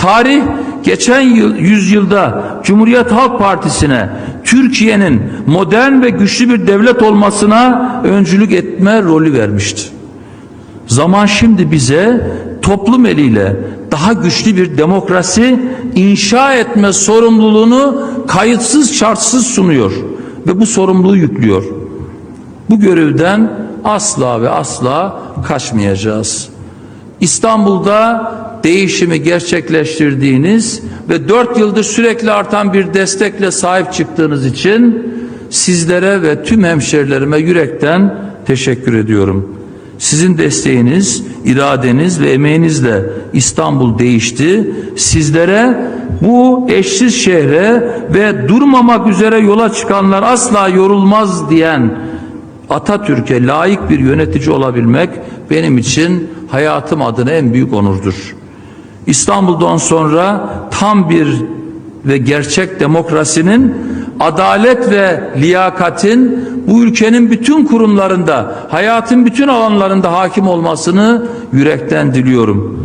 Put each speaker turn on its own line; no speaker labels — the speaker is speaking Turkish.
Tarih geçen yıl, yüzyılda Cumhuriyet Halk Partisi'ne Türkiye'nin modern ve güçlü bir devlet olmasına öncülük etme rolü vermişti. Zaman şimdi bize toplum eliyle daha güçlü bir demokrasi inşa etme sorumluluğunu kayıtsız şartsız sunuyor ve bu sorumluluğu yüklüyor. Bu görevden asla ve asla kaçmayacağız. İstanbul'da değişimi gerçekleştirdiğiniz ve dört yıldır sürekli artan bir destekle sahip çıktığınız için sizlere ve tüm hemşerilerime yürekten teşekkür ediyorum. Sizin desteğiniz, iradeniz ve emeğinizle İstanbul değişti. Sizlere bu eşsiz şehre ve durmamak üzere yola çıkanlar asla yorulmaz diyen Atatürk'e layık bir yönetici olabilmek benim için hayatım adına en büyük onurdur. İstanbul'dan sonra tam bir ve gerçek demokrasinin adalet ve liyakatin bu ülkenin bütün kurumlarında, hayatın bütün alanlarında hakim olmasını yürekten diliyorum.